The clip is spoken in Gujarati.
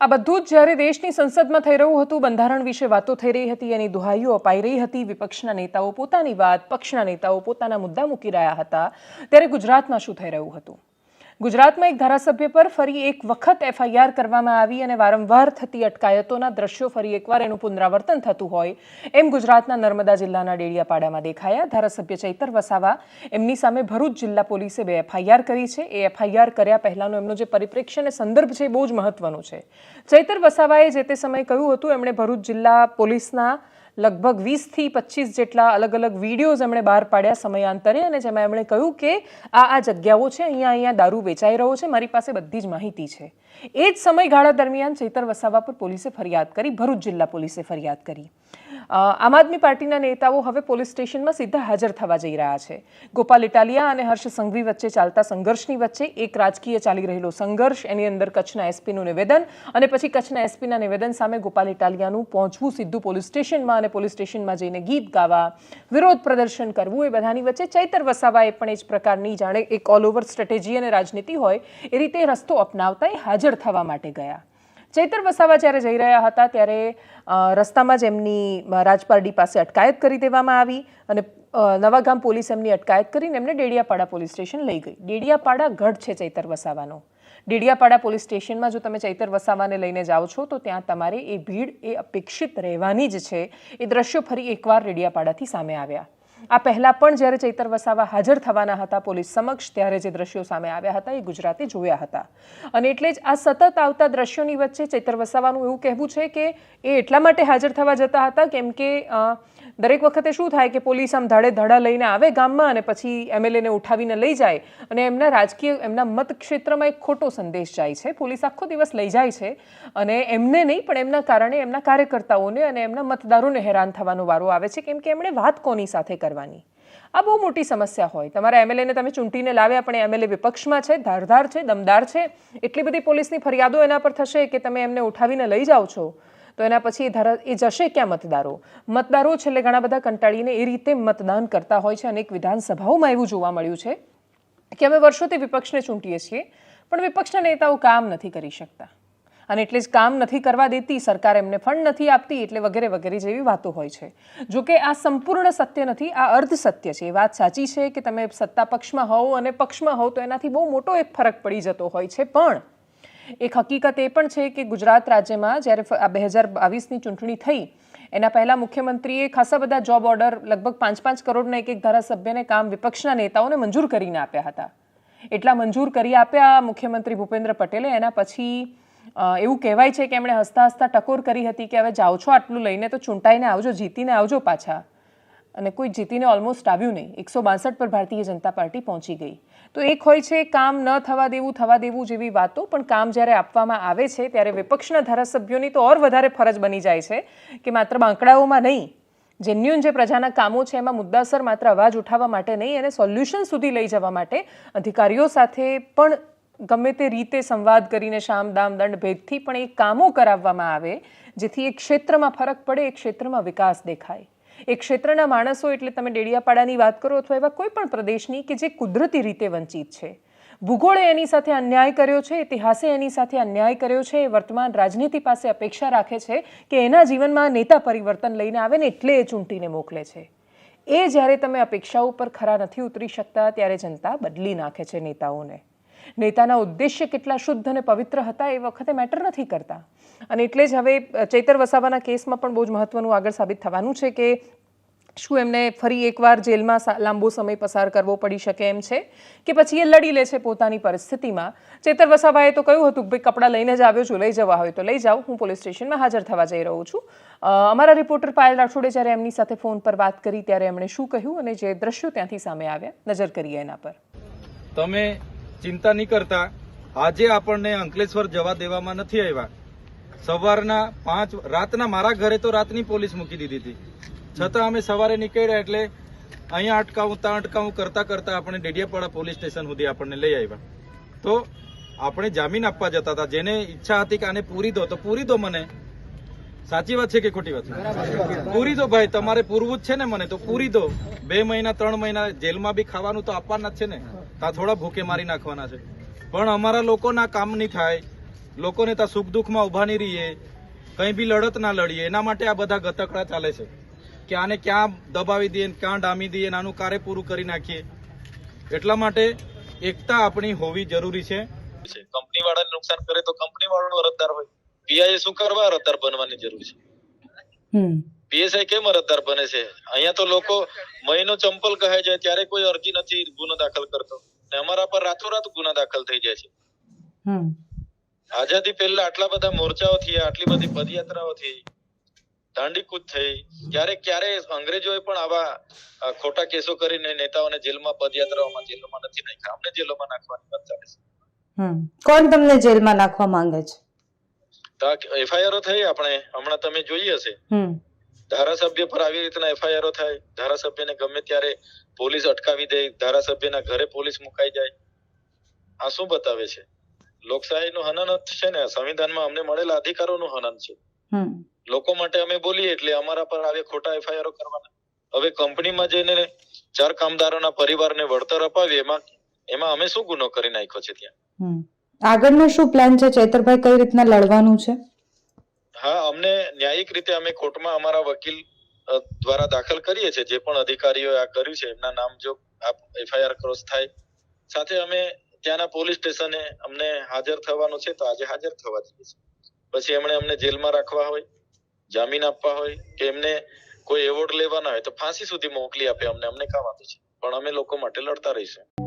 આ બધું જ જ્યારે દેશની સંસદમાં થઈ રહ્યું હતું, બંધારણ વિશે વાતો થઈ રહી હતી, એની દુહાઈઓ અપાઈ રહી હતી, વિપક્ષના નેતાઓ પોતાની વાત, પક્ષના નેતાઓ પોતાના મુદ્દા મૂકી રહ્યા હતા, ત્યારે ગુજરાતમાં શું થઈ રહ્યું હતું? ગુજરાતમાં એક ધારાસભ્ય પર ફરી એક વખત એફઆઈઆર કરવામાં આવી અને વારંવાર થતી અટકાયતોના દ્રશ્યો ફરી એકવાર એનું પુનરાવર્તન થતું હોય એમ ગુજરાતના નર્મદા જિલ્લાના ડેડિયાપાડામાં દેખાયા. ધારાસભ્ય ચૈતર વસાવા એમની સામે ભરૂચ જિલ્લા પોલીસે બે એફઆઈઆર કરી છે. એ એફઆઈઆર કર્યા પહેલાનો એમનો જે પરિપ્રેક્ષ્ય અને સંદર્ભ છે એ બહુ જ મહત્વનો છે. ચૈતર વસાવાએ જે તે સમયે કહ્યું હતું, એમણે ભરૂચ જિલ્લા પોલીસના લગભગ વીસથી પચીસ જેટલા અલગ અલગ વિડીયોઝ એમણે બહાર પાડ્યા સમયાંતરે અને જેમાં એમણે કહ્યું કે આ આ જગ્યાઓ છે, અહીંયા અહીંયા દારૂ વેચાઈ રહ્યો છે, મારી પાસે બધી જ માહિતી છે. એ જ સમયગાળા દરમિયાન ચેતર વસાવા પર પોલીસે ફરિયાદ કરી, ભરૂચ જિલ્લા પોલીસે ફરિયાદ કરી. આમ આદમી પાર્ટીના નેતાઓ હવે પોલીસ સ્ટેશનમાં સીધા હાજર થવા જઈ રહ્યા છે. ગોપાલ ઇટાલિયા અને હર્ષ સંઘવી વચ્ચે ચાલતા સંઘર્ષની વચ્ચે એક રાજકીય ચાલી રહેલો સંઘર્ષ, એની અંદર કચ્છના એસપીનું નિવેદન અને પછી કચ્છના એસપીના નિવેદન સામે ગોપાલ ઇટાલિયાનું પહોંચવું સીધું પોલીસ સ્ટેશનમાં અને પોલીસ સ્ટેશનમાં જઈને ગીત ગાવા, વિરોધ પ્રદર્શન કરવું, એ બધાની વચ્ચે ચૈતર વસાવાએ પણ એ જ પ્રકારની જાણે એક ઓલ ઓવર સ્ટ્રેટેજી અને રાજનીતિ હોય, એ રીતે રસ્તો અપનાવતા એ હાજર થવા માટે ગયા. ચૈતર વસાવા જ્યારે જઈ રહ્યા હતા ત્યારે રસ્તામાં જ એમની રાજપારડી પાસે અટકાયત કરી દેવામાં આવી અને નવાગામ પોલીસ એમની અટકાયત કરીને એમને ડેડિયાપાડા પોલીસ સ્ટેશન લઈ ગઈ. ડેડિયાપાડા ગઢ છે ચૈતર વસાવાનો. ડેડિયાપાડા પોલીસ સ્ટેશનમાં જો તમે ચૈતર વસાવાને લઈને જાઓ છો, તો ત્યાં તમારે એ ભીડ એ અપેક્ષિત રહેવાની જ છે. એ દ્રશ્યો ફરી એકવાર ડેડિયાપાડાથી સામે આવ્યા. આ પહેલાં પણ જ્યારે ચૈતર વસાવા હાજર થવાના હતા પોલીસ સમક્ષ, ત્યારે જે દ્રશ્યો સામે આવ્યા હતા એ ગુજરાતે જોયા હતા. અને એટલે જ આ સતત આવતા દ્રશ્યોની વચ્ચે ચૈતર વસાવાનું એવું કહેવું છે કે એ એટલા માટે હાજર થવા જતા હતા કેમ કે દરેક વખતે શું થાય કે પોલીસ આમ ધડે ધડા લઈને આવે ગામમાં અને પછી એમએલએને ઉઠાવીને લઈ જાય અને એમના રાજકીય, એમના મત ક્ષેત્રમાં એક ખોટો સંદેશ જાય છે. પોલીસ આખો દિવસ લઈ જાય છે અને એમને નહીં, પણ એમના કારણે એમના કાર્યકર્તાઓને અને એમના મતદારોને હેરાન થવાનો વારો આવે છે. કેમ કે એમણે વાત કોની સાથે કરવાની. આ બહુ મોટી સમસ્યા હોય. તમારા એમએલએને તમે ચૂંટીને લાવ્યા, પણ એમએલએ વિપક્ષમાં છે, ધારધાર છે, દમદાર છે. એટલી બધી પોલીસની ફરિયાદો એના પર થશે કે તમે એમને ઉઠાવીને લઈ જાઓ છો? તો એના પછી એ જશે ક્યાં મતદારો? મતદારો છેલ્લે ઘણા બધા કંટાળીને એ રીતે મતદાન કરતા હોય છે અનેક વિધાનસભાઓમાં એવું જોવા મળ્યું છે કે અમે વર્ષોથી વિપક્ષને ચૂંટીએ છીએ, પણ વિપક્ષના નેતાઓ કામ નથી કરી શકતા. અને એટલે જ કામ નથી કરવા દેતી, સરકાર એમને ફંડ નથી આપતી, એટલે વગેરે વગેરે જેવી વાતો હોય છે. જો કે આ સંપૂર્ણ સત્ય નથી, આ અર્ધ સત્ય છે. એ વાત સાચી છે કે તમે સત્તા પક્ષમાં હોવ અને પક્ષમાં હોવ તો એનાથી બહુ મોટો એક ફરક પડી જતો હોય છે. પણ એક હકીકત એ પણ છે કે ગુજરાત રાજ્યમાં જ્યારે આ બે હજાર બાવીસની ચૂંટણી થઈ, એના પહેલા મુખ્યમંત્રીએ ખાસા બધા જોબ ઓર્ડર લગભગ પાંચ પાંચ કરોડના એક એક ધારાસભ્યને કામ વિપક્ષના નેતાઓને મંજૂર કરીને આપ્યા હતા. એટલા મંજૂર કરી આપ્યા મુખ્યમંત્રી ભૂપેન્દ્ર પટેલે. એના પછી એવું કહેવાય છે કે એમણે હસતા હસતા ટકોર કરી હતી કે હવે જાઓ છો આટલું લઈને તો ચૂંટાઈને આવજો, જીતીને આવજો પાછા. અને કોઈ જીતીને ઓલમોસ્ટ આવ્યું નહીં. એકસો બાસઠ પર ભારતીય જનતા પાર્ટી પહોંચી ગઈ. તો એક હોય છે કામ ન થવા દેવું થવા દેવું જેવી વાતો, પણ કામ જ્યારે આપવામાં આવે છે ત્યારે વિપક્ષના ધારાસભ્યોની તો ઓર વધારે ફરજ બની જાય છે કે માત્ર બાંકડાઓમાં નહીં. જેન્યુન જે પ્રજાના કામો છે એમાં મુદ્દાસર માત્ર અવાજ ઉઠાવવા માટે નહીં અને સોલ્યુશન સુધી લઈ જવા માટે અધિકારીઓ સાથે પણ ગમે તે રીતે સંવાદ કરીને શામ, દામ, દંડ ભેદથી પણ એ કામો કરાવવામાં આવે, જેથી એક ક્ષેત્રમાં ફરક પડે એક ક્ષેત્રમાં વિકાસ દેખાય. એક ક્ષેત્રના માણસો એટલે તમે ડેડિયાપાડાની વાત કરો અથવા એવા કોઈ પણ પ્રદેશની કે જે કુદરતી રીતે વંચિત છે. ભૂગોળે એની સાથે અન્યાય કર્યો છે, ઇતિહાસે એની સાથે અન્યાય કર્યો છે એ વર્તમાન રાજનીતિ પાસે અપેક્ષા રાખે છે કે એના જીવનમાં નેતા પરિવર્તન લઈને આવે ને એટલે એ ચૂંટીને મોકલે છે. એ જ્યારે તમે અપેક્ષાઓ પર ખરા નથી ઉતરી શકતા, ત્યારે જનતા બદલી નાખે છે નેતાઓને. નેતાના ઉદ્દેશ્ય કેટલા શુદ્ધ અને પવિત્ર હતા એ વખતે મેટર નથી કરતા. અને એટલે જ હવે ચૈતર વસાવાના કેસમાં પણ બહુ જ મહત્વનું આગળ સાબિત થવાનું છે કે શું એમને ફરી એકવાર જેલમાં લાંબો સમય પસાર કરવો પડી શકે એમ છે કે પછી એ લડી લે છે પોતાની પરિસ્થિતિમાં. ચેતર વસાવાએ તો કહ્યું હતું કે ભાઈ કપડાં લઈને જ આવ્યો છું, લઈ જવા હોય તો લઈ જાઓ, હું પોલીસ સ્ટેશનમાં હાજર થવા જઈ રહ્યો છું. અમારા રિપોર્ટર પાયલ રાઠોડે જ્યારે એમની સાથે ફોન પર વાત કરી ત્યારે એમણે શું કહ્યું અને જે દ્રશ્યો ત્યાંથી સામે આવ્યા. નજર કરીએ એના પર. તમે ચિંતા નહીં કરતા. આજે આપણને અંકલેશ્વર જવા દેવામાં નથી આવ્યા. સવારના પાંચ, રાતના મારા ઘરે તો રાતની પોલીસ મૂકી દીધી હતી. છતાં અમે સવારે નીકળ્યા એટલે અહીંયા અટકાવું, ત્યાં અટકાવું કરતા કરતા આપણે ડેડિયાપાડા પોલીસ સ્ટેશન સુધી આપણને લઈ આવ્યા. તો આપણે જામીન આપવા જતા હતા. જેને ઈચ્છા હતી કે આને પૂરી દો, તો પૂરી દો મને. સાચી વાત છે કે ખોટી વાત પૂરી દો ભાઈ, તમારે પૂરવું જ છે ને મને, તો પૂરી દો. બે મહિના, ત્રણ મહિના જેલમાં બી ખાવાનું તો આપવાના જ છે ને. તા થોડા ભૂકે મારી નાખવાના છે. પણ અમારા લોકોના કામ નહીં થાય. લોકોને ત્યાં સુખ દુઃખમાં ઊભા નહીં રહીએ. કંઈ બી લડત ના લડીએ. એના માટે આ બધા ગતકડા ચાલે છે. કે આને ક્યાં દબાવી દઈએ ક્યાં ડામી દઈએ ને આનું કાર્ય પૂરું કરી નાખીએ. એટલા માટે એકતા આપણી હોવી જરૂરી છે. છે. કંપની વાળાને નુકસાન કરે તો કંપની વાળાનો અરજદાર હોય. પીઆઈએ શું કરવા? અરજદાર બનવાની જરૂર છે. હમ. પીએસઆઈ કેમ અરજદાર બને છે? અહીંયા તો લોકો મહિનો ચંપલ કહે છે ત્યારે કોઈ અરજી નથી ગુનો દાખલ કરતો. ને અમારા પર રાતોરાત ગુના દાખલ થઈ જાય છે. આઝાદી પહેલા આટલા બધા મોરચાઓ થયા આટલી બધી પદયાત્રાઓ થઈ દાંડીકૂદ થઈ. ક્યારે ક્યારે અંગ્રેજોએ પણ આવા ખોટા કેસો કરીને નેતાઓને જેલમાં પદયાત્રાઓમાં જેલમાં નથી નાખ્યા. અમને જેલમાં નાખવાની વાત ચાલે છે. કોણ તમને જેલમાં નાખવા માંગે છે? એફઆઈઆરો થઈ આપણે. હમણાં તમે જોઈ હશે. ધારાસભ્ય પર આવી રીતના એફઆઈઆરો થાય ધારાસભ્યને ગમે ત્યારે પોલીસ અટકાવી દે ધારાસભ્યના ઘરે પોલીસ મુકાઈ જાય. આ શું બતાવે છે? લોકશાહીનું હનન છે ને સંવિધાનમાં અમને મળેલા અધિકારોનું હનન છે. લોકો માટે અમે બોલીએ એટલે અમારા પર આવે ખોટા એફઆઈઆરો કરવાના. હવે કંપનીમાં જઈને ચાર કામદારોના પરિવારને વળતર અપાવીએ એમાં એમાં અમે શું ગુનો કરી નાખ્યો છે ત્યાં? આગળનો શું પ્લાન છે? ચેતરભાઈ કઈ રીતના લડવાનું છે? હા, અમને ન્યાયિક રીતે અમે કોર્ટમાં અમારા વકીલ દ્વારા દાખલ કરીએ છીએ, જે પણ અધિકારીઓએ આ કર્યું છે, એમના નામ જો એફઆઈઆર ક્રોસ થાય. સાથે અમે ત્યાંના પોલીસ સ્ટેશને અમને હાજર થવાનું છે, તો આજે હાજર થવા જઈએ છીએ. પછી એમણે અમને જેલમાં રાખવા હોય, જામીન આપવા હોય, કે એમને કોઈ એવોર્ડ લેવાના હોય, તો ફાંસી સુધી મોકલી આપે, અમને અમને કામ વાંધો છે. પણ અમે લોકો માટે લડતા રહીશું.